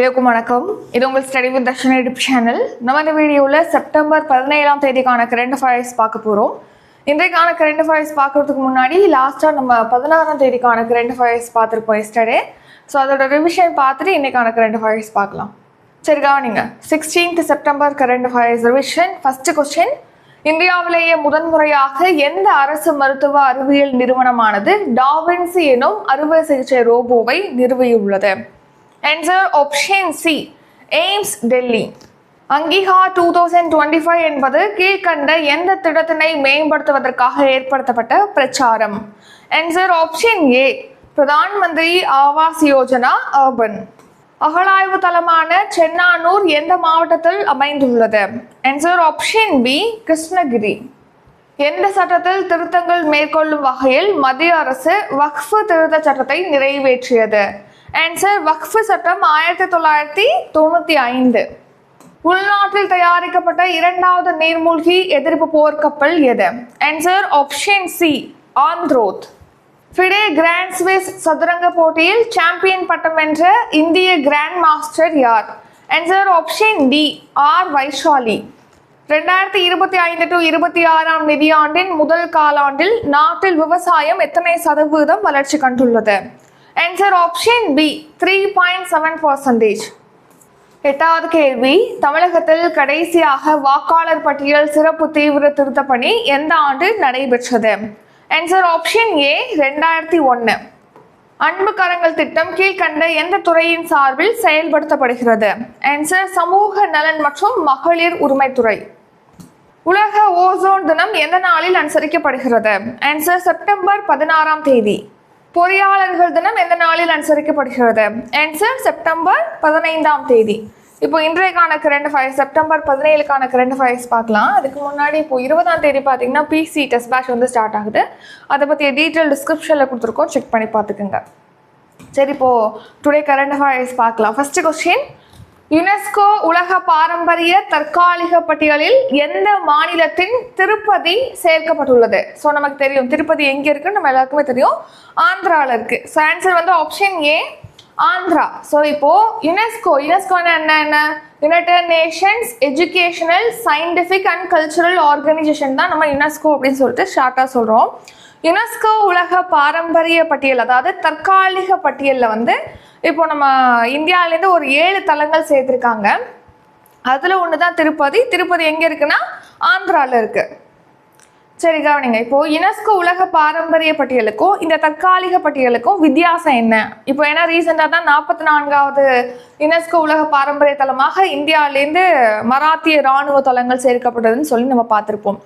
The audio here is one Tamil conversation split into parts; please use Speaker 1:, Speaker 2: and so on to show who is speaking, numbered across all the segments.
Speaker 1: இருக்கும் வணக்கம். இது உங்கள் study with Darshan YouTube channel நம்ம இந்த வீடியோவில் செப்டம்பர் பதினேழாம் தேதிக்கான கரண்ட் அஃபேர்ஸ் பார்க்க போகிறோம் இன்றைக்கான கரண்ட் அஃபேர்ஸ் பார்க்கறதுக்கு முன்னாடி லாஸ்ட்டாக நம்ம பதினாறாம் தேதிக்கான கரண்ட் அஃபேர்ஸ் பார்த்துருப்போம் எஸ்டர்டே ஸோ அதோட ரிவிஷன் பார்த்துட்டு இன்றைக்கான கரண்ட் அஃபேர்ஸ் பார்க்கலாம். சரி கவனிங்க. Sixteenth September current affairs revision first question இந்தியாவிலேயே முதன்முறையாக எந்த அரசு மருத்துவ அறிவியல் நிறுவனமானது டாவின்சி எனும் அறுவை சிகிச்சை ரோபோவை நிறுவியுள்ளது? Answer option C AIIMS Delhi அங்கீகா two thousand twenty five என்பது கீழ்கண்ட எந்த திட்டத்தினை மேம்படுத்துவதற்காக ஏற்படுத்தப்பட்ட பிரச்சாரம்? ஆன்சர் ஆப்ஷன் ஏ பிரதான் மந்திரி ஆவாஸ் யோஜனா அர்பன் அகழாய்வு தளமான சென்னானூர் எந்த மாவட்டத்தில் அமைந்துள்ளது? ஆன்சர் ஆப்ஷன் பி கிருஷ்ணகிரி எந்த சட்டத்தில் திருத்தங்கள் மேற்கொள்ளும் வகையில் மத்திய அரசு வக்ஃபு திருத்த சட்டத்தை நிறைவேற்றியது? ஆன்சர் வக்ஃபு சட்டம் ஆயிரத்தி தொள்ளாயிரத்தி தொண்ணூத்தி ஐந்து. உள்நாட்டில் தயாரிக்கப்பட்ட இரண்டாவது நீர்மூழ்கி எதிர்ப்பு போர்க்கப்பல் எது? Answer option C Androth FIDE grand Swiss சதுரங்க போட்டியில் சாம்பியன் பட்டம் வென்ற இந்திய கிராண்ட் மாஸ்டர் யார்? Answer option D R Vaishali ரெண்டாயிரத்தி இருபத்தி ஐந்து டு இருபத்தி ஆறாம் நிதியாண்டின் முதல் காலாண்டில் நாட்டில் விவசாயம் எத்தனை சதவீதம் வளர்ச்சி கண்டுள்ளது? Answer option B three point seven percentage எட்டாவது கேள்வி தமிழகத்தில் கடைசியாக வாக்காளர் பட்டியல் சிறப்பு தீவிர திருத்த பணி எந்த ஆண்டு நடைபெற்றது? ஆன்சர் ஆப்ஷன் ஏ ரெண்டாயிரத்தி ஒன்று அன்பு கரங்கள் திட்டம் கீழ்கண்ட எந்த துறையின் சார்பில் செயல்படுத்தப்படுகிறது? ஆன்சர் சமூக நலன் மற்றும் மகளிர் உரிமைத்துறை. உலக ஓசோன் தினம் எந்த நாளில் அனுசரிக்கப்படுகிறது? ஆன்சர் செப்டம்பர் பதினாறாம் தேதி. பொறியாளர்கள் தினம் எந்த நாளில் அனுசரிக்கப்படுகிறது? ஆன்சர் செப்டம்பர் பதினைந்தாம் தேதி. இப்போ இன்றைக்கான கரண்ட் அஃபேர்ஸ் செப்டம்பர் பதினேழுக்கான கரண்ட் அஃபேர்ஸ் பார்க்கலாம். அதுக்கு முன்னாடி இப்போ இருபதாம் தேதி பார்த்தீங்கன்னா பிசி டெஸ்ட் பேட்ச் வந்து ஸ்டார்ட் ஆகுது. அதை பற்றிய டீட்டெயில் டிஸ்கிரிப்ஷனில் கொடுத்துருக்கோம். செக் பண்ணி பார்த்துக்குங்க. சரி இப்போது டுடே கரண்ட் அஃபேர்ஸ் பார்க்கலாம். ஃபஸ்ட்டு கொஸ்டின் யுனெஸ்கோ உலக பாரம்பரிய தற்காலிக பட்டியலில் எந்த மாநிலத்தின் திருப்பதி சேர்க்கப்பட்டுள்ளது? ஸோ நமக்கு தெரியும். திருப்பதி எங்கே இருக்குன்னு நம்ம எல்லாருக்குமே தெரியும். ஆந்திராவில் இருக்கு. ஸோ ஆன்சர் வந்து ஆப்ஷன் ஏ ஆந்திரா. ஸோ இப்போ யுனெஸ்கோ யுனெஸ்கோன்னு என்ன என்ன? United Nations Educational Scientific and Cultural Organization தான் நம்ம யுனெஸ்கோ அப்படின்னு சொல்லிட்டு ஷார்ட்டாக சொல்கிறோம் யுனெஸ்கோ உலக பாரம்பரிய பட்டியல் அதாவது தற்காலிக பட்டியலில் வந்து இப்போ நம்ம இந்தியாவிலேருந்து ஒரு ஏழு தலங்கள் சேர்த்துருக்காங்க. அதில் ஒன்று தான் திருப்பதி. திருப்பதி எங்கே இருக்குன்னா ஆந்திராவில் இருக்குது சரி கவனிங்க. இப்போ யுனெஸ்கோ உலக பாரம்பரிய பட்டியலுக்கும் இந்த தற்காலிக பட்டியலுக்கும் வித்தியாசம் என்ன? இப்போ ஏன்னா ரீசெண்டாக தான் நாற்பத்தி நான்காவது யுனெஸ்கோ உலக பாரம்பரிய தலமாக இந்தியாவிலேருந்து மராத்திய இராணுவ தலங்கள் சேர்க்கப்பட்டதுன்னு சொல்லி நம்ம பார்த்துருப்போம்.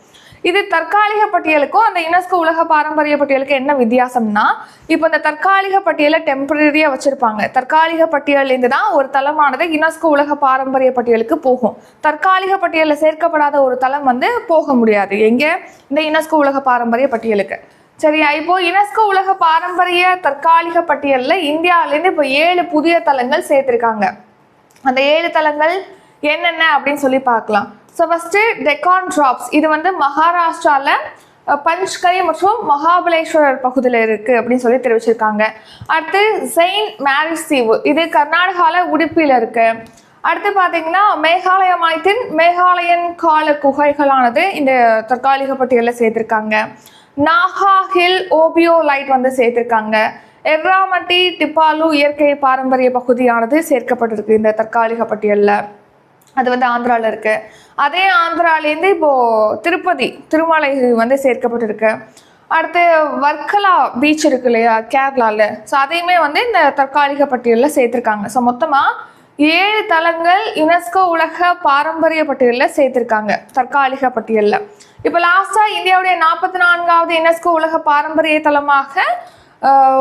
Speaker 1: இது தற்காலிக பட்டியலுக்கும் அந்த யுனெஸ்கோ உலக பாரம்பரிய பட்டியலுக்கு என்ன வித்தியாசம்னா இப்போ இந்த தற்காலிக பட்டியலை டெம்பரரியாக வச்சிருப்பாங்க. தற்காலிக பட்டியலேருந்து தான் ஒரு தலமானது யுனெஸ்கோ உலக பாரம்பரிய பட்டியலுக்கு போகும். தற்காலிக பட்டியலில் சேர்க்கப்படாத ஒரு தலம் வந்து போக முடியாது. எங்கே? இந்த யுனெஸ்கோ உலக பாரம்பரிய பட்டியலுக்கு. சரியா? இப்போ யுனெஸ்கோ உலக பாரம்பரிய தற்காலிக பட்டியலில் இந்தியாவிலேருந்து இப்போ ஏழு புதிய தலங்கள் சேர்த்திருக்காங்க. அந்த ஏழு தலங்கள் என்னென்ன அப்படின்னு சொல்லி பார்க்கலாம். ஸோ ஃபஸ்ட்டு டெக்கான் ட்ராப்ஸ் இது வந்து மகாராஷ்டிராவில் பஞ்ச்கை மற்றும் மகாபலேஸ்வரர் பகுதியில் இருக்குது அப்படின்னு சொல்லி தெரிவிச்சிருக்காங்க. அடுத்து செயின்ட் மேரிஸ் தீவு இது கர்நாடகாவில் உடுப்பியில் இருக்குது அடுத்து பார்த்தீங்கன்னா மேகாலய மாநிலத்தின் மேகாலயன் கால குகைகளானது இந்த தற்காலிக பட்டியலில் சேர்த்துருக்காங்க. நாகா ஹில் ஓபியோ லைட் வந்து சேர்த்துருக்காங்க. எர்ராமட்டி டிப்பாலு இயற்கை பாரம்பரிய பகுதியானது சேர்க்கப்பட்டிருக்கு இந்த தற்காலிக பட்டியலில். அது வந்து ஆந்திராவில் இருக்குது அதே ஆந்திராலேருந்து இப்போது திருப்பதி திருமலை வந்து சேர்க்கப்பட்டிருக்கு. அடுத்து வர்க்கலா பீச் இருக்கு இல்லையா கேரளாவில் ஸோ அதையுமே வந்து இந்த தற்காலிக பட்டியலில் சேர்த்துருக்காங்க. ஸோ மொத்தமாக ஏழு தலங்கள் யுனெஸ்கோ உலக பாரம்பரிய பட்டியலில் சேர்த்துருக்காங்க தற்காலிக பட்டியலில். இப்போ லாஸ்ட்டாக இந்தியாவுடைய நாற்பத்தி நான்காவது யுனெஸ்கோ உலக பாரம்பரிய தலமாக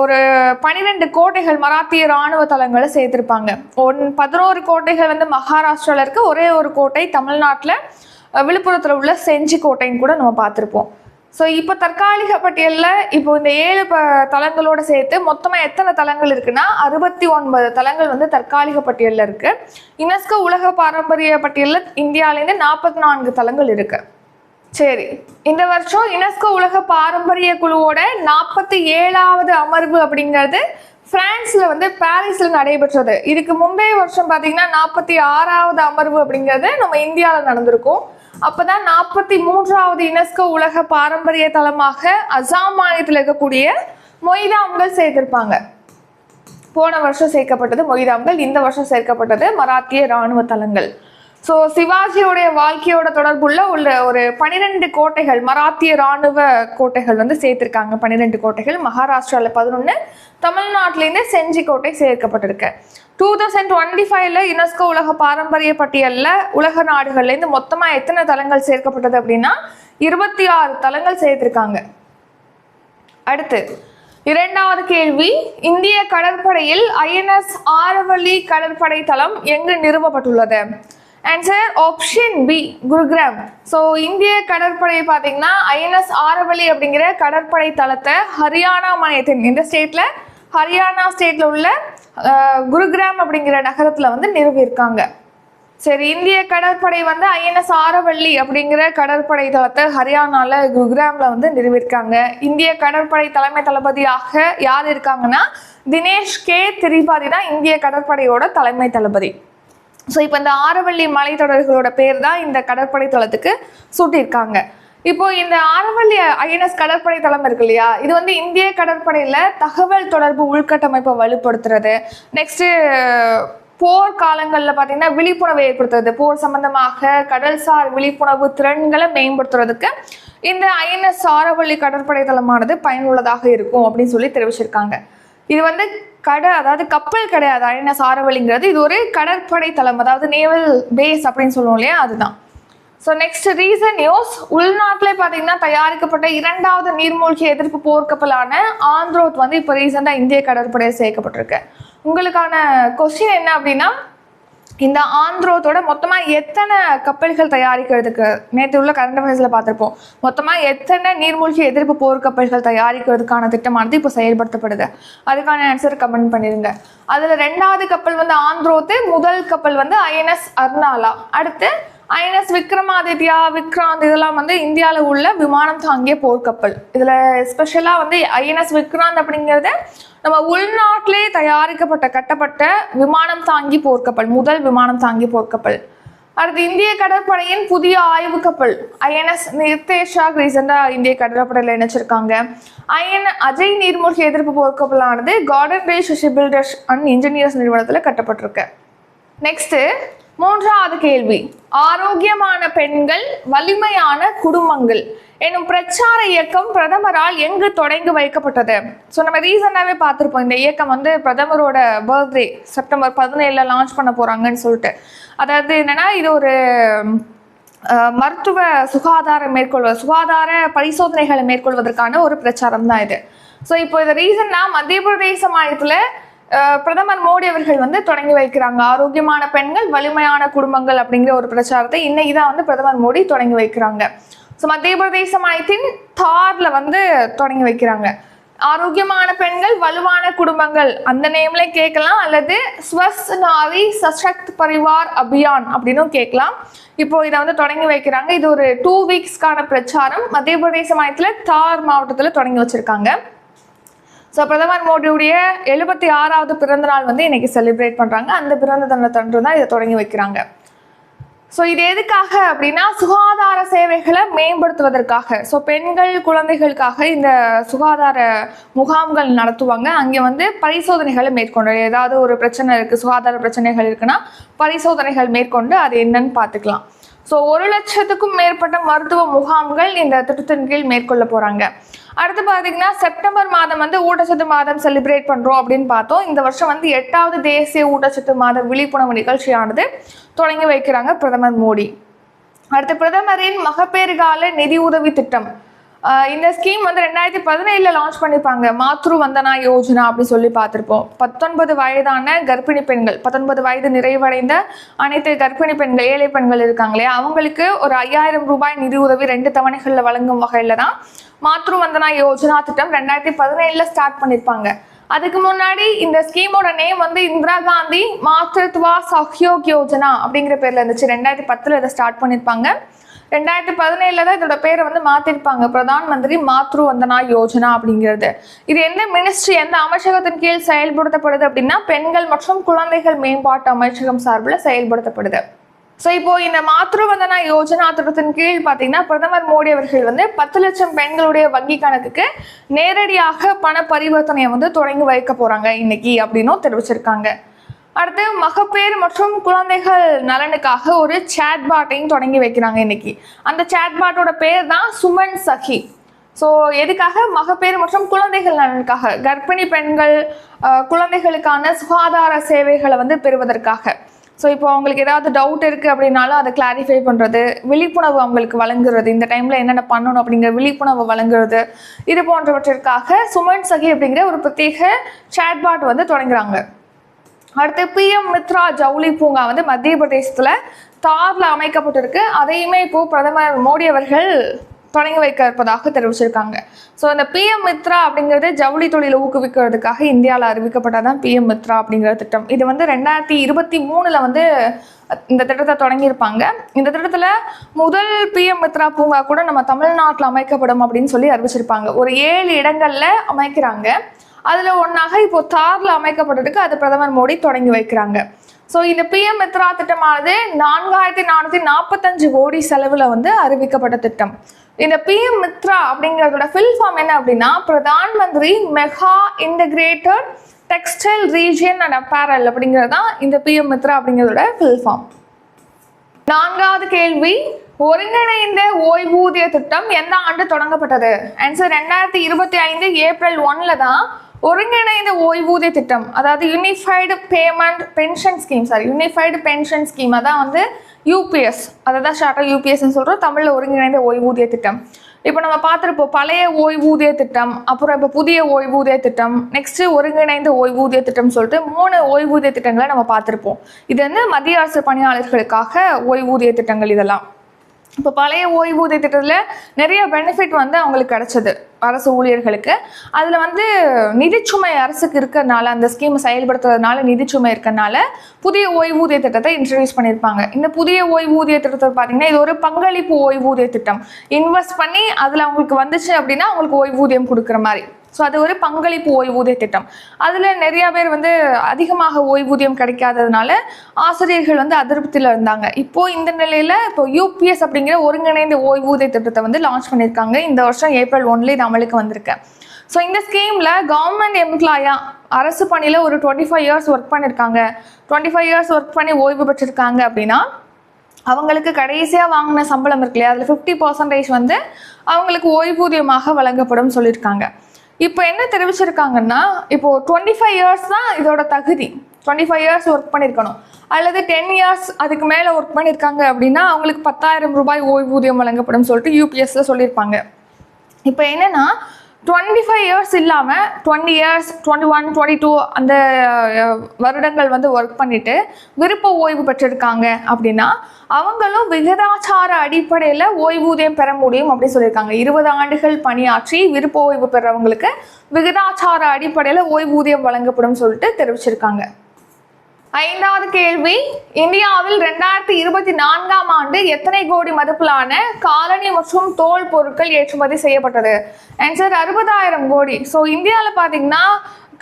Speaker 1: ஒரு பனிரெண்டு கோட்டைகள் மராத்திய இராணுவ தலங்களை சேர்த்திருப்பாங்க. ஒன் பதினோரு கோட்டைகள் வந்து மகாராஷ்டிராவில் இருக்க. ஒரே ஒரு கோட்டை தமிழ்நாட்டில் விழுப்புரத்தில் உள்ள செஞ்சி கோட்டைன்னு கூட நம்ம பார்த்துருப்போம். ஸோ இப்போ தற்காலிக பட்டியலில் இப்போ இந்த ஏழு ப தளங்களோடு சேர்த்து மொத்தமாக எத்தனை தலங்கள் இருக்குன்னா அறுபத்தி ஒன்பது தலங்கள் வந்து தற்காலிக பட்டியலில் இருக்குது யுனெஸ்கோ உலக பாரம்பரிய பட்டியலில் இந்தியாவிலேருந்து நாற்பத்தி நான்கு தலங்கள் இருக்குது சரி. இந்த வருஷம் யுனெஸ்கோ உலக பாரம்பரிய குழுவோட நாற்பத்தி ஏழாவது அமர்வு அப்படிங்கிறது பிரான்ஸ்ல வந்து பாரிஸ்ல நடைபெற்றது. இதுக்கு முந்தைய வருஷம் பார்த்தீங்கன்னா நாற்பத்தி ஆறாவது அமர்வு அப்படிங்கிறது நம்ம இந்தியாவில் நடந்திருக்கும். அப்பதான் நாற்பத்தி மூன்றாவது யுனெஸ்கோ உலக பாரம்பரிய தலமாக அசாம் மாநிலத்தில் இருக்கக்கூடிய மொய்தாம்கள் சேர்த்திருப்பாங்க. போன வருஷம் சேர்க்கப்பட்டது மொய்தாம்கள் இந்த வருஷம் சேர்க்கப்பட்டது மராத்திய இராணுவ தலங்கள் ஸோ சிவாஜியோடைய வாழ்க்கையோட தொடர்புள்ள உள்ள ஒரு பனிரெண்டு கோட்டைகள் மராத்திய இராணுவ கோட்டைகள் வந்து சேர்த்திருக்காங்க. பன்னிரெண்டு கோட்டைகள் மகாராஷ்டிராவில் பதினொன்று தமிழ்நாட்டிலேருந்து செஞ்சி கோட்டை சேர்க்கப்பட்டிருக்கு. டூ தௌசண்ட் டுவெண்ட்டி ஃபைவ்ல யுனெஸ்கோ உலக பாரம்பரிய பட்டியலில் உலக நாடுகள்லேருந்து மொத்தமாக எத்தனை தலங்கள் சேர்க்கப்பட்டது அப்படின்னா இருபத்தி ஆறு தலங்கள் சேர்த்திருக்காங்க. அடுத்து இரண்டாவது கேள்வி இந்திய கடற்படையில் ஐஎன்எஸ் ஆரவல்லி கடற்படை தளம் எங்கு நிறுவப்பட்டுள்ளது? Answer option B Gurugram so இந்திய கடற்படை பார்த்தீங்கன்னா ஐஎன்எஸ் ஆரவலி அப்படிங்கிற கடற்படை தளத்தை ஹரியானா மாநிலத்தின் இந்த ஸ்டேட்டில் ஹரியானா ஸ்டேட்டில் உள்ள குருகிராம் அப்படிங்கிற நகரத்தில் வந்து நிறுவியிருக்காங்க. சரி இந்திய கடற்படை வந்து ஐஎன்எஸ் ஆரவள்ளி அப்படிங்கிற கடற்படை தளத்தை ஹரியானாவில் குருகிராமில் வந்து நிறுவியிருக்காங்க. இந்திய கடற்படை தலைமை தளபதியாக யார் இருக்காங்கன்னா தினேஷ் கே. திரிபாதி தான் இந்திய கடற்படையோட தலைமை தளபதி. ஸோ இப்போ இந்த ஆரவள்ளி மலைத்தொடர்களோட பேர் தான் இந்த கடற்படை தளத்துக்கு சூட்டியிருக்காங்க. இப்போ இந்த ஆரவள்ளி ஐஎன்எஸ் கடற்படை தளம் இருக்கு இல்லையா? இது வந்து இந்திய கடற்படையில் தகவல் தொடர்பு உள்கட்டமைப்பை வலுப்படுத்துறது. நெக்ஸ்ட்டு போர் காலங்களில் பார்த்தீங்கன்னா விழிப்புணர்வை ஏற்படுத்துறது. போர் சம்பந்தமாக கடல்சார் விழிப்புணர்வு திறன்களை மேம்படுத்துறதுக்கு இந்த ஐஎன்எஸ் ஆரவள்ளி கடற்படை தளமானது பயனுள்ளதாக இருக்கும் அப்படின்னு சொல்லி தெரிவிச்சிருக்காங்க. இது வந்து கடை அதாவது கப்பல் கிடையாது அழின சாரவழிங்கிறது. இது ஒரு கடற்படை தளம் அதாவது நேவல் பேஸ் அப்படின்னு சொல்லுவோம் இல்லையா? அதுதான். ஸோ நெக்ஸ்ட் ரீசன் நியூஸ் உள்நாட்டில் பார்த்தீங்கன்னா தயாரிக்கப்பட்ட இரண்டாவது நீர்மூழ்கி எதிர்ப்பு போர்க்கப்பலான ஆந்த்ரோத் வந்து இப்போ ரீசெண்டாக இந்திய கடற்படையில் சேர்க்கப்பட்டிருக்கு. உங்களுக்கான கொஸ்டின் என்ன அப்படின்னா இந்த ஆந்திரோத்தோட மொத்தமாக எத்தனை கப்பல்கள் தயாரிக்கிறதுக்கு நேற்று உள்ள கரண்ட் அஃபேர்ஸில் பார்த்துருப்போம். மொத்தமாக எத்தனை நீர்மூழ்கி எதிர்ப்பு போர்க்கப்பல்கள் தயாரிக்கிறதுக்கான திட்டமானது இப்போ செயல்படுத்தப்படுது. அதுக்கான ஆன்சர் கமெண்ட் பண்ணிருங்க. அதில் ரெண்டாவது கப்பல் வந்து ஆந்திரோத்து முதல் கப்பல் வந்து ஐஎன்எஸ் அர்னாலா அடுத்து ஐஎன்எஸ் விக்ரமாதித்யா விக்ராந்த் இதெல்லாம் வந்து இந்தியாவில் உள்ள விமானம் தாங்கிய போர்க்கப்பல். இதில் ஸ்பெஷலாக வந்து ஐஎன்எஸ் விக்ராந்த் அப்படிங்கிறது நம்ம உள்நாட்டிலே தயாரிக்கப்பட்ட கட்டப்பட்ட விமானம் தாங்கி போர்க்கப்பல் முதல் விமானம் தாங்கி போர்க்கப்பல். அடுத்து இந்திய கடற்படையின் புதிய ஆய்வு கப்பல் ஐஎன்எஸ் நிர்தேஷாக் ரீசெண்டாக இந்திய கடற்படையில் இணைச்சிருக்காங்க. ஐஎன் அஜய் நீர்மூழ்கி எதிர்ப்பு போர்க்கப்பலானது Garden Reach Shipbuilders and Engineers நிறுவனத்தில் கட்டப்பட்டிருக்கு. நெக்ஸ்ட்டு மூன்றாவது கேள்வி. ஆரோக்கியமான பெண்கள் வலிமையான குடும்பங்கள் எனும் பிரச்சார இயக்கம் பிரதமரால் எங்கு தொடங்கி வைக்கப்பட்டது? ஸோ நம்ம ரீசெண்டாகவே பார்த்துருப்போம் இந்த இயக்கம் வந்து பிரதமரோட பர்த்டே செப்டம்பர் பதினேழில் லான்ச் பண்ண போகிறாங்கன்னு சொல்லிட்டு. அதாவது என்னென்னா இது ஒரு மருத்துவ சுகாதாரம் மேற்கொள்வது சுகாதார பரிசோதனைகளை மேற்கொள்வதற்கான ஒரு பிரச்சாரம் தான் இது. ஸோ இப்போ இது ரீசன்னா மத்திய பிரதேச மாநிலத்தில் பிரதமர் மோடி அவர்கள் வந்து தொடங்கி வைக்கிறாங்க. ஆரோக்கியமான பெண்கள் வலிமையான குடும்பங்கள் அப்படிங்கிற ஒரு பிரச்சாரத்தை இன்னைக்கு தான் வந்து பிரதமர் மோடி தொடங்கி வைக்கிறாங்க. ஸோ மத்திய பிரதேச மாநிலத்தின் தார்ல வந்து தொடங்கி வைக்கிறாங்க. ஆரோக்கியமான பெண்கள் வலுவான குடும்பங்கள் அந்த நேம்ல கேட்கலாம். அல்லது ஸ்வஸ் நாரி சசக்த் பரிவார் அபியான் அப்படின்னும் கேட்கலாம். இப்போ இதை வந்து தொடங்கி வைக்கிறாங்க. இது ஒரு டூ வீக்ஸ்க்கான பிரச்சாரம். மத்திய பிரதேச மாநிலத்தில் தார் மாவட்டத்தில் தொடங்கி வச்சிருக்காங்க. ஸோ பிரதமர் மோடியுடைய எழுபத்தி ஆறாவது பிறந்த நாள் வந்து இன்னைக்கு செலிப்ரேட் பண்ணுறாங்க அந்த பிறந்த தினத்தன்று தான் இதை தொடங்கி வைக்கிறாங்க. ஸோ இது எதுக்காக அப்படின்னா சுகாதார சேவைகளை மேம்படுத்துவதற்காக. ஸோ பெண்கள் குழந்தைகளுக்காக இந்த சுகாதார முகாம்கள் நடத்துவாங்க. அங்கே வந்து பரிசோதனைகளை மேற்கொண்டு ஏதாவது ஒரு பிரச்சனை இருக்குது சுகாதார பிரச்சனைகள் இருக்குன்னா பரிசோதனைகள் மேற்கொண்டு அது என்னன்னு பார்த்துக்கலாம். ஸோ ஒரு லட்சத்துக்கும் மேற்பட்ட மருத்துவ முகாம்கள் இந்த திட்டத்தின் கீழ் மேற்கொள்ள போகிறாங்க அடுத்து பார்த்தீங்கன்னா செப்டம்பர் மாதம் வந்து ஊட்டச்சத்து மாதம் செலிப்ரேட் பண்ணுறோம் அப்படின்னு பார்த்தோம். இந்த வருஷம் வந்து எட்டாவது தேசிய ஊட்டச்சத்து மாத விழிப்புணர்வு நிகழ்ச்சியானது தொடங்கி வைக்கிறாங்க பிரதமர் மோடி. அடுத்து பிரதமரின் மகப்பேறு கால நிதி உதவி திட்டம். இந்த ஸ்கீம் வந்து ரெண்டாயிரத்தி பதினேழில் லான்ச் பண்ணியிருப்பாங்க மாத்ரு வந்தனா யோஜனா அப்படின்னு சொல்லி பார்த்துருப்போம். பத்தொன்பது வயதான கர்ப்பிணி பெண்கள் பத்தொன்பது வயது நிறைவடைந்த அனைத்து கர்ப்பிணி பெண்கள் ஏழை பெண்கள் இருக்காங்க இல்லையா? அவங்களுக்கு ஒரு ஐயாயிரம் ரூபாய் நிதி உதவி ரெண்டு தவணைகளில் வழங்கும் வகையில் தான் மாத்ரு வந்தனா யோஜனா திட்டம் ரெண்டாயிரத்தி பதினேழில் ஸ்டார்ட் பண்ணியிருப்பாங்க அதுக்கு முன்னாடி இந்த ஸ்கீமோட நேம் வந்து இந்திரா காந்தி மாத்ருத்வா சஹ்யோக் யோஜனா அப்படிங்கிற பேர்ல இருந்துச்சு. ரெண்டாயிரத்தி பத்துல இதை ஸ்டார்ட் பண்ணியிருப்பாங்க ரெண்டாயிரத்தி பதினேழுல தான் இதோட பேரை வந்து மாத்திருப்பாங்க. பிரதான் மந்திரி மாத்ரு வந்தனா யோஜனா அப்படிங்கிறது. இது எந்த மினிஸ்ட்ரி எந்த அமைச்சகத்தின் கீழ் செயல்படுத்தப்படுது அப்படின்னா பெண்கள் மற்றும் குழந்தைகள் மேம்பாட்டு அமைச்சகம் சார்பில் செயல்படுத்தப்படுது. ஸோ இப்போ இந்த மாத்ரு வந்தனா யோஜனா திட்டத்தின் கீழ் பார்த்தீங்கன்னா பிரதமர் மோடி அவர்கள் வந்து பத்து லட்சம் பெண்களுடைய வங்கி கணக்குக்கு நேரடியாக பண பரிவர்த்தனையை வந்து தொடங்கி வைக்க போறாங்க இன்னைக்கு அப்படின்னும் தெரிவிச்சிருக்காங்க. அடுத்து மகப்பேறு மற்றும் குழந்தைகள் நலனுக்காக ஒரு சேட்பாட்டையும் தொடங்கி வைக்கிறாங்க இன்னைக்கு. அந்த சேட்பாட்டோட பேர் தான் சுமன் சகி. ஸோ எதுக்காக? மகப்பேறு மற்றும் குழந்தைகள் நலனுக்காக. கர்ப்பிணி பெண்கள் குழந்தைகளுக்கான சுகாதார சேவைகளை வந்து பெறுவதற்காக. ஸோ இப்போ அவங்களுக்கு ஏதாவது டவுட் இருக்குது அப்படின்னாலும் அதை கிளாரிஃபை பண்ணுறது விழிப்புணர்வு அவங்களுக்கு வழங்குறது இந்த டைமில் என்னென்ன பண்ணணும் அப்படிங்கிற விழிப்புணர்வு வழங்குறது இது போன்றவற்றிற்காக சுமன் சகி அப்படிங்கிற ஒரு பிரத்யேக சேட்பாட் வந்து தொடங்குறாங்க. அடுத்து பிஎம் மித்ரா ஜவுளி பூங்கா வந்து மத்திய பிரதேசத்தில் தார்ல அமைக்கப்பட்டிருக்கு. அதையுமே இப்போ பிரதமர் மோடி அவர்கள் தொடங்கி வைக்க இருப்பதாக தெரிவிச்சிருக்காங்க. ஸோ இந்த பிஎம் மித்ரா அப்படிங்கிறது ஜவுளி தொழிலை ஊக்குவிக்கிறதுக்காக இந்தியாவில் அறிவிக்கப்பட்டதான் பிஎம் மித்ரா அப்படிங்கிற திட்டம். இது வந்து ரெண்டாயிரத்தி இருபத்தி மூணில் வந்து இந்த திட்டத்தை தொடங்கியிருப்பாங்க. இந்த திட்டத்தில் முதல் பிஎம் மித்ரா பூங்கா கூட நம்ம தமிழ்நாட்டில் அமைக்கப்படும் அப்படின்னு சொல்லி அறிவிச்சிருப்பாங்க. ஒரு ஏழு இடங்கள்ல அமைக்கிறாங்க. அதில் ஒன்றாக இப்போ தாரில் அமைக்கப்பட்டதுக்கு அது பிரதமர் மோடி தொடங்கி வைக்கிறாங்க. ஸோ இந்த பிஎம் மித்ரா திட்டமானது நான்காயிரத்தி நானூற்றி நாற்பத்தஞ்சு கோடி செலவில் வந்து அறிவிக்கப்பட்ட திட்டம். இந்த பிஎம் மித்ரா அப்படிங்கிறதோட ஃபில் ஃபார்ம் என்ன அப்படின்னா Pradhan Mantri mega integrated textile region and apparel அப்படிங்கிறது தான் இந்த பிஎம் மித்ரா அப்படிங்கிறதோட ஃபில் ஃபார்ம் நான்காவது கேள்வி ஒருங்கிணைந்த ஓய்வூதிய திட்டம் எந்த ஆண்டு தொடங்கப்பட்டது? ஆன்சர் ரெண்டாயிரத்தி இருபத்தி ஐந்து ஏப்ரல் ஒன்ல தான் ஒருங்கிணைந்த ஓய்வூதிய திட்டம் அதாவது unified payment pension scheme sorry unified pension scheme அதான் வந்து யூபிஎஸ் அதை தான் ஷார்ட்டாக யூபிஎஸ்ன்னு சொல்கிறோம் தமிழில் ஒருங்கிணைந்த ஓய்வூதிய திட்டம். இப்போ நம்ம பார்த்துருப்போம் பழைய ஓய்வூதிய திட்டம் அப்புறம் இப்போ புதிய ஓய்வூதிய திட்டம் நெக்ஸ்ட்டு ஒருங்கிணைந்த ஓய்வூதிய திட்டம் சொல்லிட்டு மூணு ஓய்வூதிய திட்டங்களை நம்ம பார்த்துருப்போம். இது வந்து மத்திய அரசு பணியாளர்களுக்காக ஓய்வூதிய திட்டங்கள் இதெல்லாம். இப்போ பழைய ஓய்வூதிய திட்டத்தில் நிறைய பெனிஃபிட் வந்து அவங்களுக்கு கிடச்சிது அரசு ஊழியர்களுக்கு. அதில் வந்து நிதிச்சுமை அரசுக்கு இருக்கிறதுனால அந்த ஸ்கீமை செயல்படுத்துறதுனால நிதிச்சுமை இருக்கிறனால புதிய ஓய்வூதிய திட்டத்தை இன்ட்ரடியூஸ் பண்ணியிருப்பாங்க. இந்த புதிய ஓய்வூதிய திட்டத்தை பார்த்தீங்கன்னா இது ஒரு பங்களிப்பு ஓய்வூதிய திட்டம். இன்வெஸ்ட் பண்ணி அதில் அவங்களுக்கு வந்துச்சு அப்படின்னா அவங்களுக்கு ஓய்வூதியம் கொடுக்குற மாதிரி. ஸோ அது ஒரு பங்களிப்பு ஓய்வூதிய திட்டம். அதில் நிறையா பேர் வந்து அதிகமாக ஓய்வூதியம் கிடைக்காததுனால ஆசிரியர்கள் வந்து அதிருப்தியில் இருந்தாங்க. இப்போ இந்த நிலையில் இப்போ யூபிஎஸ் அப்படிங்கிற ஒருங்கிணைந்த ஓய்வூதிய திட்டத்தை வந்து லான்ச் பண்ணியிருக்காங்க. இந்த வருஷம் ஏப்ரல் ஒன்ல இது அமலுக்கு வந்திருக்கு. ஸோ இந்த ஸ்கீமில் கவர்மெண்ட் எம்ப்ளாயா அரசு பணியில் ஒரு டுவெண்ட்டி ஃபைவ் இயர்ஸ் ஒர்க் பண்ணியிருக்காங்க. டுவெண்ட்டி ஃபைவ் இயர்ஸ் ஒர்க் பண்ணி ஓய்வு பெற்றிருக்காங்க அப்படின்னா அவங்களுக்கு கடைசியாக வாங்கின சம்பளம் இருக்கு இல்லையா? அதில் ஃபிஃப்டி பர்சன்டேஜ் வந்து அவங்களுக்கு ஓய்வூதியமாக வழங்கப்படும் சொல்லியிருக்காங்க. இப்போ என்ன தெரிவிச்சிருக்காங்கன்னா இப்போ டுவெண்ட்டி ஃபைவ் இயர்ஸ் தான் இதோட தகுதி. டுவெண்ட்டி ஃபைவ் இயர்ஸ் ஒர்க் பண்ணியிருக்கணும் அல்லது டென் இயர்ஸ் அதுக்கு மேலே ஒர்க் பண்ணியிருக்காங்க அப்படின்னா அவங்களுக்கு பத்தாயிரம் ரூபாய் ஓய்வூதியம் வழங்கப்படும் சொல்லிட்டு யூபிஎஸ்ல சொல்லியிருப்பாங்க இப்போ என்னன்னா டுவெண்ட்டி ஃபைவ் இயர்ஸ் இல்லாமல் twenty years twenty one twenty two அந்த வருடங்கள் வந்து ஒர்க் பண்ணிட்டு விருப்ப ஓய்வு பெற்றிருக்காங்க அப்படின்னா அவங்களும் விகிதாச்சார அடிப்படையில் ஓய்வூதியம் பெற முடியும் அப்படி சொல்லியிருக்காங்க. இருபது ஆண்டுகள் பணியாற்றி விருப்ப ஓய்வு பெறவங்களுக்கு விகிதாச்சார அடிப்படையில் ஓய்வூதியம் வழங்கப்படும் சொல்லிட்டு தெரிவிச்சிருக்காங்க. ஐந்தாவது கேள்வி. இந்தியாவில் ரெண்டாயிரத்தி இருபத்தி நான்காம் ஆண்டு எத்தனை கோடி மதிப்பிலான காலனி மற்றும் தோல் பொருட்கள் ஏற்றுமதி செய்யப்பட்டது? ஆன்சர் அறுபதாயிரம் கோடி. ஸோ இந்தியாவில் பார்த்தீங்கன்னா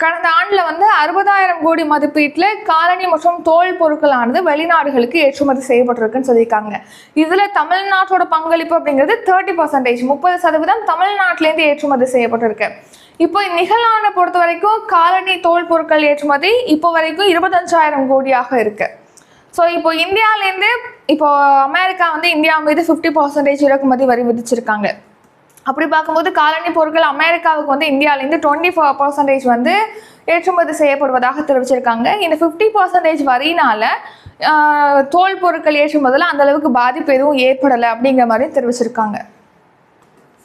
Speaker 1: கடந்த ஆண்டில் வந்து அறுபதாயிரம் கோடி மதிப்பீட்டில் காலணி மற்றும் தோல் பொருட்களானது வெளிநாடுகளுக்கு ஏற்றுமதி செய்யப்பட்டிருக்குன்னு சொல்லியிருக்காங்க. இதில் தமிழ்நாட்டோட பங்களிப்பு அப்படிங்கிறது தேர்ட்டி பர்சன்டேஜ் முப்பது சதவீதம் தமிழ்நாட்டிலேருந்து ஏற்றுமதி செய்யப்பட்டிருக்கு. இப்போ நிகழாண்டை பொறுத்த வரைக்கும் காலனி தோல் பொருட்கள் ஏற்றுமதி இப்போ வரைக்கும் இருபத்தஞ்சாயிரம் கோடியாக இருக்கு. ஸோ இப்போ இந்தியாவிலேருந்து இப்போ அமெரிக்கா வந்து இந்தியா மீது ஃபிஃப்டி பர்சன்டேஜ் இறக்குமதி வரி விதிச்சிருக்காங்க. அப்படி பார்க்கும்போது காலனி பொருட்கள் அமெரிக்காவுக்கு வந்து இந்தியாவிலேருந்து டுவெண்ட்டி ஃபோர் பர்சன்டேஜ் வந்து ஏற்றுமதி செய்யப்படுவதாக தெரிவிச்சிருக்காங்க. இந்த ஃபிஃப்டி பர்சன்டேஜ் வரினால தோல் பொருட்கள் ஏற்றுமதியில் அந்தளவுக்கு பாதிப்பு எதுவும் ஏற்படலை அப்படிங்கிற மாதிரி தெரிவிச்சிருக்காங்க.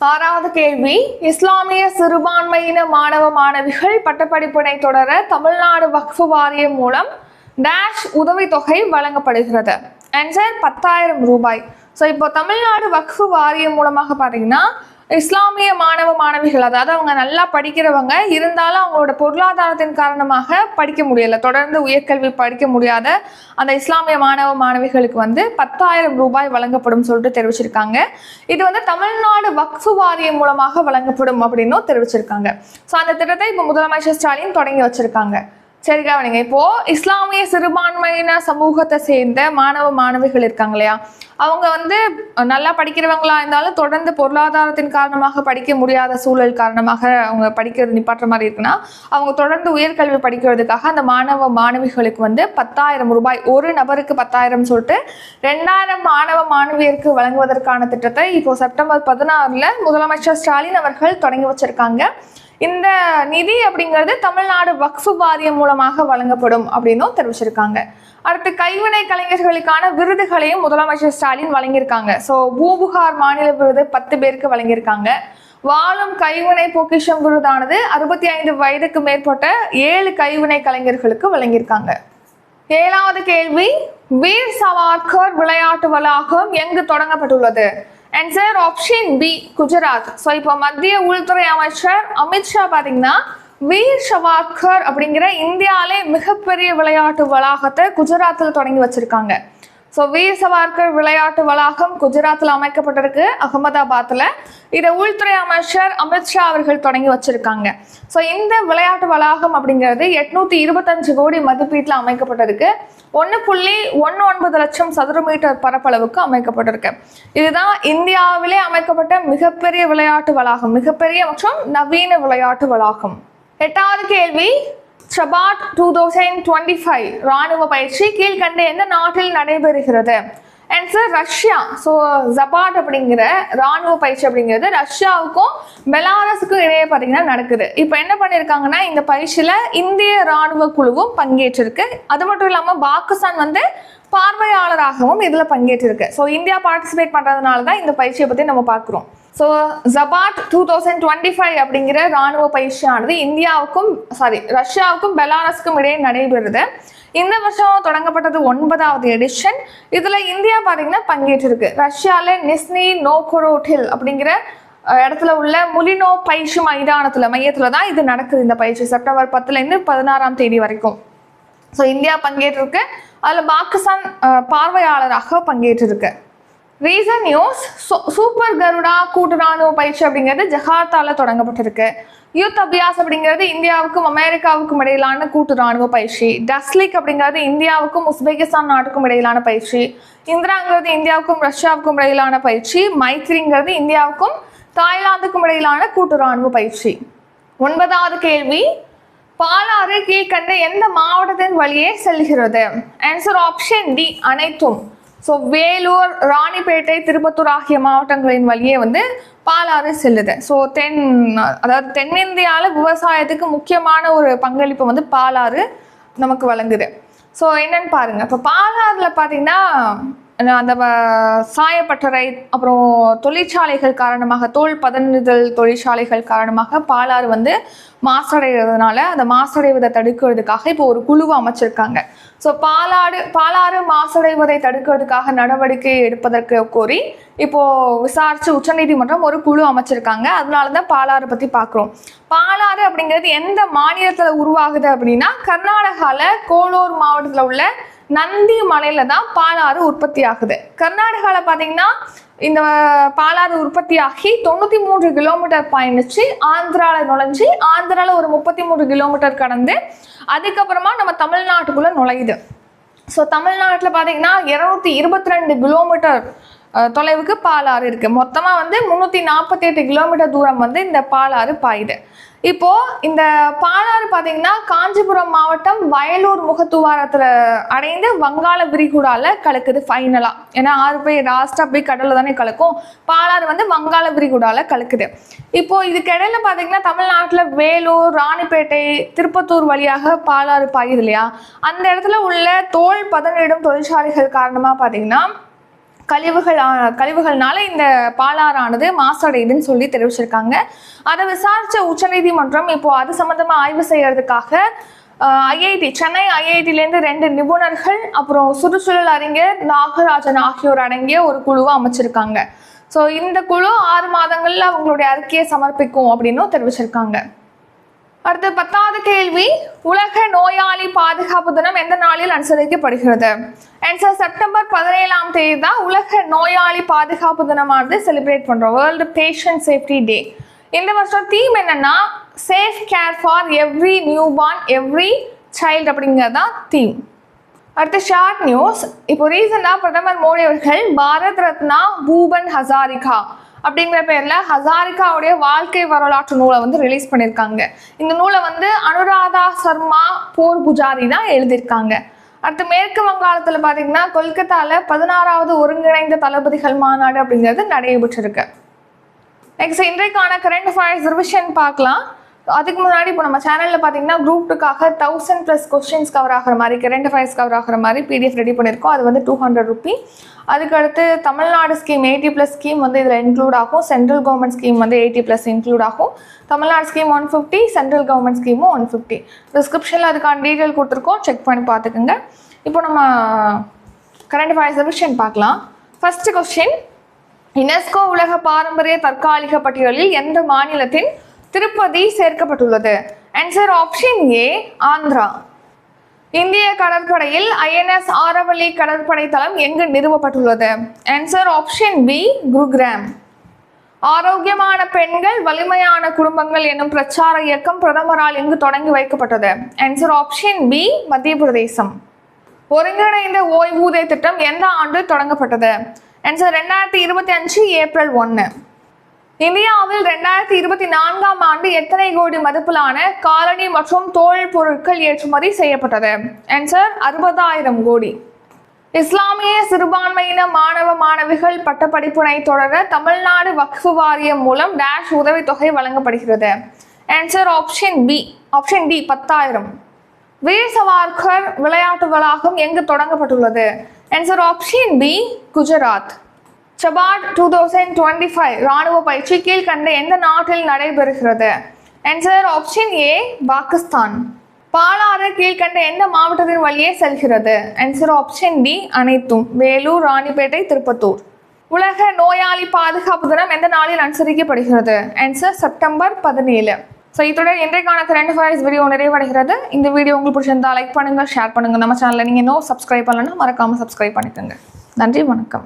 Speaker 1: ஆறாவது கேள்வி இஸ்லாமிய சிறுபான்மையின மாணவ மாணவிகள் பட்டப்படிப்பினை தொடர தமிழ்நாடு வக்ஃபு வாரியம் மூலம் டேஷ் உதவித்தொகை வழங்கப்படுகிறது. ஆன்சர் பத்தாயிரம் ரூபாய். ஸோ இப்போ தமிழ்நாடு வக்ஃபு வாரியம் மூலமாக பார்த்தீங்கன்னா இஸ்லாமிய மாணவ மாணவிகள் அதாவது அவங்க நல்லா படிக்கிறவங்க இருந்தாலும் அவங்களோட பொருளாதாரத்தின் காரணமாக படிக்க முடியலை. தொடர்ந்து உயர்கல்வி படிக்க முடியாத அந்த இஸ்லாமிய மாணவ மாணவிகளுக்கு வந்து பத்தாயிரம் ரூபாய் வழங்கப்படும் சொல்லிட்டு தெரிவிச்சிருக்காங்க. இது வந்து தமிழ்நாடு வக்ஃபு வாரியம் மூலமாக வழங்கப்படும் அப்படின்னும் தெரிவிச்சிருக்காங்க. ஸோ அந்த திட்டத்தை இப்போ முதலமைச்சர் ஸ்டாலின் தொடங்கி வச்சிருக்காங்க. சரி கவனிங்க இப்போ இஸ்லாமிய சிறுபான்மையின சமூகத்தை சேர்ந்த மாணவ மாணவிகள் இருக்காங்க இல்லையா? அவங்க வந்து நல்லா படிக்கிறவங்களா இருந்தாலும் தொடர்ந்து பொருளாதாரத்தின் காரணமாக படிக்க முடியாத சூழல் காரணமாக அவங்க படிக்கிறது நிப்பாட்டுற மாதிரி இருக்குன்னா அவங்க தொடர்ந்து உயர்கல்வி படிக்கிறதுக்காக அந்த மாணவ மாணவிகளுக்கு வந்து பத்தாயிரம் ரூபாய் ஒரு நபருக்கு பத்தாயிரம் சொல்லிட்டு ரெண்டாயிரம் மாணவ மாணவியருக்கு வழங்குவதற்கான திட்டத்தை இப்போ செப்டம்பர் பதினாறுல முதலமைச்சர் ஸ்டாலின் அவர்கள் தொடங்கி வச்சிருக்காங்க. இந்த நிதி அப்படிங்கிறது தமிழ்நாடு வக்ஃபு வாரியம் மூலமாக வழங்கப்படும் அப்படின்னும் தெரிவிச்சிருக்காங்க. அடுத்து கைவினை கலைஞர்களுக்கான விருதுகளையும் முதலமைச்சர் ஸ்டாலின் வழங்கியிருக்காங்க. ஸோ பூபுகார் மாநில விருது பத்து பேருக்கு வழங்கியிருக்காங்க. வாழும் கைவினை பொக்கிஷம் விருதானது அறுபத்தி ஐந்து வயதுக்கு மேற்பட்ட ஏழு கைவினை கலைஞர்களுக்கு வழங்கியிருக்காங்க. ஏழாவது கேள்வி வீர் சவார்கர் விளையாட்டு வளாகம் எங்கு தொடங்கப்பட்டுள்ளது? Answer option B Gujarat so இப்போ மத்திய உள்துறை அமைச்சர் அமித்ஷா பார்த்தீங்கன்னா வீர் ஷவாக்கர் அப்படிங்கிற இந்தியாவிலே மிகப்பெரிய விளையாட்டு வளாகத்தை குஜராத்தில் தொடங்கி வச்சிருக்காங்க. ஸோ வீர் சவார்கர் விளையாட்டு வளாகம் குஜராத்தில் அமைக்கப்பட்டிருக்கு அகமதாபாத்தில். இதை உள்துறை அமைச்சர் அமித்ஷா அவர்கள் தொடங்கி வச்சிருக்காங்க. ஸோ இந்த விளையாட்டு வளாகம் அப்படிங்கிறது எட்நூத்தி இருபத்தஞ்சு கோடி மதிப்பீட்டில் அமைக்கப்பட்டிருக்கு. ஒன்று புள்ளி ஒன்று ஒன்பது லட்சம் சதுர மீட்டர் பரப்பளவுக்கு அமைக்கப்பட்டிருக்கு. இதுதான் இந்தியாவிலே அமைக்கப்பட்ட மிகப்பெரிய விளையாட்டு வளாகம் மிகப்பெரிய மற்றும் நவீன விளையாட்டு வளாகம். எட்டாவது கேள்வி Zapad two thousand twenty five ராணுவ பயிற்சி கீழ்கண்ட எந்த நாட்டில் நடைபெறுகிறது? Answer Russia. ஸோ ஜபாட் அப்படிங்கிற ராணுவ பயிற்சி அப்படிங்கிறது ரஷ்யாவுக்கும் பெலாரஸுக்கும் இடையே பார்த்தீங்கன்னா நடக்குது. இப்போ என்ன பண்ணியிருக்காங்கன்னா இந்த பயிற்சியில் இந்திய ராணுவ குழுவும் பங்கேற்றிருக்கு. அது மட்டும் இல்லாமல் பாகிஸ்தான் வந்து பார்வையாளராகவும் இதில் பங்கேற்றிருக்கு. ஸோ இந்தியா பார்ட்டிசிபேட் பண்ணுறதுனால தான் இந்த பயிற்சியை பற்றி நம்ம பார்க்குறோம் so Zapad two thousand twenty five அப்படிங்கிற ராணுவ பயிற்சியானது இந்தியாவுக்கும் சாரி ரஷ்யாவுக்கும் பெலாரஸ்க்கும் இடையே நடைபெறுது. இந்த வருஷம் தொடங்கப்பட்டது ஒன்பதாவது எடிஷன் இதில் இந்தியா பார்த்தீங்கன்னா பங்கேற்றிருக்கு. ரஷ்யாவில் நிஸ்னி நோகோரோட்டில் அப்படிங்கிற இடத்துல உள்ள முலினோ பயிற்சி மைதானத்தில் மையத்தில் தான் இது நடக்குது இந்த பயிற்சி. செப்டம்பர் பத்துலேருந்து பதினாறாம் தேதி வரைக்கும். ஸோ இந்தியா பங்கேற்றிருக்கு. அதில் பாகிஸ்தான் பார்வையாளராக பங்கேற்றிருக்கு. ரீசன் நியூஸ் சூப்பர் கருடா கூட்டு ராணுவ பயிற்சி அப்படிங்கிறது ஜகார்த்தால தொடங்கப்பட்டிருக்கு. யூத் அபியாஸ் அப்படிங்கிறது இந்தியாவுக்கும் அமெரிக்காவுக்கும் இடையிலான கூட்டு ராணுவ பயிற்சி. டஸ்லிக் அப்படிங்கிறது இந்தியாவுக்கும் உஸ்பெகிஸ்தான் நாட்டுக்கும் இடையிலான பயிற்சி. இந்திராங்கிறது இந்தியாவுக்கும் ரஷ்யாவுக்கும் இடையிலான பயிற்சி. மைத்ரிங்கிறது இந்தியாவுக்கும் தாய்லாந்துக்கும் இடையிலான கூட்டு ராணுவ பயிற்சி. ஒன்பதாவது கேள்வி பாலாறு கீழ்கண்ட எந்த மாவட்டத்தின் வழியே செல்கிறது? ஆன்சர் ஆப்ஷன் டி அனைத்தும். ஸோ வேலூர் ராணிப்பேட்டை திருப்பத்தூர் ஆகிய மாவட்டங்களின் வழியே வந்து பாலாறு செல்லுது. ஸோ தென் அதாவது தென்னிந்தியாவில் விவசாயத்துக்கு முக்கியமான ஒரு பங்களிப்பு வந்து பாலாறு நமக்கு வழங்குது. ஸோ என்னன்னு பாருங்க. இப்போ பாலாறுல பார்த்தீங்கன்னா அந்த வ- சாயப்பட்டறை அப்புறம் தொழிற்சாலைகள் காரணமாக தோல் பதனிடுதல் தொழிற்சாலைகள் காரணமாக பாலாறு வந்து மாசடைகிறதுனால அந்த மாசடைவதை தடுக்கிறதுக்காக இப்போ ஒரு குழுவை அமைச்சிருக்காங்க. ஸோ பாலாடு பாலாறு மாசடைவதை தடுக்கிறதுக்காக நடவடிக்கை எடுப்பதற்கு கோரி இப்போ விசாரிச்சு உச்சநீதிமன்றம் ஒரு குழு அமைச்சிருக்காங்க. அதனால தான் பாலாறு பற்றி பார்க்குறோம் பாலாறு அப்படிங்கிறது எந்த மாநிலத்தில் உருவாகுது அப்படின்னா கர்நாடகாவில் கோலூர் மாவட்டத்தில் உள்ள நந்தி மலையில தான் பாலாறு உற்பத்தி ஆகுது. கர்நாடகாவில் பார்த்தீங்கன்னா இந்த பாலாறு உற்பத்தி ஆகி தொண்ணூற்றி மூன்று கிலோமீட்டர் பயணிச்சு ஆந்திராவில் நுழைஞ்சு ஆந்திராவில் ஒரு முப்பத்தி மூன்று கிலோமீட்டர் கடந்து அதுக்கப்புறமா நம்ம தமிழ்நாட்டுக்குள்ளே நுழையுது. ஸோ தமிழ்நாட்டில் பார்த்தீங்கன்னா இரநூத்தி இருபத்தி ரெண்டு கிலோமீட்டர் தொலைவுக்கு பாலாறு இருக்குது மொத்தமாக வந்து முந்நூற்றி நாற்பத்தி எட்டு கிலோமீட்டர் தூரம் வந்து இந்த பாலாறு பாயுது. இப்போது இந்த பாலாறு பார்த்தீங்கன்னா காஞ்சிபுரம் மாவட்டம் வயலூர் முகத்துவாரத்தில் அடைந்து வங்காள விரிகுடால கலக்குது ஃபைனலாக ஏன்னா ஆறு போய் லாஸ்ட்டாக போய் கடலில் தானே கலக்கும். பாலாறு வந்து வங்காள விரிகுடால கலக்குது. இப்போது இதுக்கு இடையில பார்த்தீங்கன்னா தமிழ்நாட்டில் வேலூர் ராணிப்பேட்டை திருப்பத்தூர் வழியாக பாலாறு பாயுது இல்லையா? அந்த இடத்துல உள்ள தோல் பதனிடும் தொழிற்சாலைகள் காரணமாக பார்த்தீங்கன்னா கழிவுகள் கழிவுகள்னால இந்த பாலாறானது மாசடையுதுன்னு சொல்லி தெரிவிச்சிருக்காங்க. அதை விசாரிச்ச உச்சநீதிமன்றம் இப்போ அது சம்பந்தமா ஆய்வு செய்யறதுக்காக ஐஐடி சென்னை ஐஐடிலேருந்து ரெண்டு நிபுணர்கள் அப்புறம் சுற்றுச்சூழல் அறிஞர் நாகராஜன் ஆகியோர் அடங்கிய ஒரு குழுவை அமைச்சிருக்காங்க. ஸோ இந்த குழு ஆறு மாதங்களில் அவங்களுடைய அறிக்கையை சமர்ப்பிக்கும் அப்படின்னும் தெரிவிச்சிருக்காங்க. அடுத்து பத்தாவது கேள்வி உலக நோயாளி பாதுகாப்பு தினம் எந்த நாளில் அனுசரிக்கப்படுகிறது? ஆன்சர் செப்டம்பர் பதினேழாம் தேதி தான் உலக நோயாளி பாதுகாப்பு தினமானது செலிப்ரேட் பண்றோம். வேர்ல்டு பேஷண்ட் சேஃப்டி டே இந்த வருஷம் தீம் என்னன்னா safe care for every newborn every child அப்படிங்கிறது தான் தீம் அடுத்து ஷார்ட் நியூஸ் இப்போ ரீசெண்டாக பிரதமர் மோடி அவர்கள் பாரத் ரத்னா பூபன் ஹசாரிகா அப்படிங்கிற பேர்ல ஹசாரிகாவுடைய வாழ்க்கை வரலாற்று நூலை வந்து ரிலீஸ் பண்ணியிருக்காங்க. இந்த நூலை வந்து அனுராதா சர்மா போர் புஜாரி தான் எழுதியிருக்காங்க. அடுத்து மேற்கு வங்காளத்தில் பார்த்தீங்கன்னா கொல்கத்தாவில் பதினாறாவது ஒருங்கிணைந்த தளபதிகள் மாநாடு அப்படிங்கிறது நடைபெற்றிருக்கு. நெக்ஸ்ட் இன்றைக்கான கரண்ட் அஃபேர்ஸ் ரிவிஷன் பார்க்கலாம். அதுக்கு முன்னாடி இப்போ நம்ம சேனலில் பார்த்தீங்கன்னா குரூப் டூக்காக தௌசண்ட் ப்ளஸ் கொஸ்டின்ஸ் கவர் ஆகிற மாதிரி கரண்ட் அஃபேர்ஸ் கவர் ஆகிற மாதிரி பிடிஎஃப் ரெடி பண்ணியிருக்கோம் அது வந்து டூ ஹண்ட்ரட் ருபி அதுக்கடுத்து Tamil Nadu scheme eighty plus scheme வந்து இதில் இன்க்ளூட் ஆகும். சென்ட்ரல் கவர்மெண்ட் ஸ்கீம் வந்து எயிட்டி ப்ளஸ் இன்க்ளூட் ஆகும். Tamil Nadu scheme one fifty central government ஸ்கீமும் one fifty டிஸ்கிரிப்ஷனில் அதுக்கான டீட்டெயில் கொடுத்துருக்கோம். செக் பண்ணி பார்த்துக்குங்க இப்போ நம்ம கரண்ட் அஃபேர்ஸ் ரிவிஷன் பார்க்கலாம். ஃபஸ்ட்டு கொஸ்டின் யுனெஸ்கோ உலக பாரம்பரிய தற்காலிக பட்டியலில் எந்த மாநிலத்தின் திருப்பதி சேர்க்கப்பட்டுள்ளது. Answer option A Andhra. இந்திய கடற்படையில் ஐஎன்எஸ் ஆரவல்லி கடற்படை தளம் எங்கு நிறுவப்பட்டுள்ளது? Answer option B Gurugram. ஆரோக்கியமான பெண்கள் வலிமையான குடும்பங்கள் என்னும் பிரச்சார இயக்கம் பிரதமரால் எங்கு தொடங்கி வைக்கப்பட்டது. ஆன்சர் ஆப்ஷன் பி மத்திய பிரதேசம். ஒருங்கிணைந்த ஓய்வூதிய திட்டம் எந்த ஆண்டு தொடங்கப்பட்டது? ஆன்சர் ரெண்டாயிரத்தி இருபத்தி அஞ்சு ஏப்ரல் ஒன்று இந்தியாவில் ரெண்டாயிரத்தி இருபத்தி நான்காம் ஆண்டு எத்தனை கோடி மதிப்பிலான காலனி மற்றும் தோல் பொருட்கள் ஏற்றுமதி செய்யப்பட்டது? ஆன்சர் அறுபதாயிரம் கோடி. இஸ்லாமிய சிறுபான்மையின மாணவ மாணவிகள் பட்டப்படிப்பினை தொடர தமிழ்நாடு வக்ஃபு வாரியம் மூலம் டேஷ் உதவித்தொகை வழங்கப்படுகிறது. Answer option B option D பத்தாயிரம். வீர் சவார்கர் விளையாட்டு வளாகம் எங்கு தொடங்கப்பட்டுள்ளது? Answer option B Gujarat. Zapad two thousand twenty five ராணுவ பயிற்சி கீழ்கண்ட எந்த நாட்டில் நடைபெறுகிறது? Answer option A Pakistan Palar கீழ்கண்ட எந்த மாவட்டத்தின் வழியே செல்கிறது? ஆன்சர் ஆப்ஷன் டி அனைத்தும். வேலூர் ராணிப்பேட்டை திருப்பத்தூர். உலக நோயாளி பாதுகாப்பு தினம் எந்த நாளில் அனுசரிக்கப்படுகிறது? ஆன்சர் செப்டம்பர் பதினேழு. ஸோ இத்துடன் இன்றைக்கான கரண்ட் அஃபேர்ஸ் வீடியோ நிறைவடைகிறது. இந்த வீடியோ உங்களுக்கு பிடிச்சிருந்தா லைக் பண்ணுங்கள் ஷேர் பண்ணுங்கள் நம்ம சேனலில் நீங்கள் இன்னும் சப்ஸ்கிரைப் பண்ணலன்னா மறக்காமல் சப்ஸ்கிரைப் பண்ணிக்கோங்க. நன்றி வணக்கம்.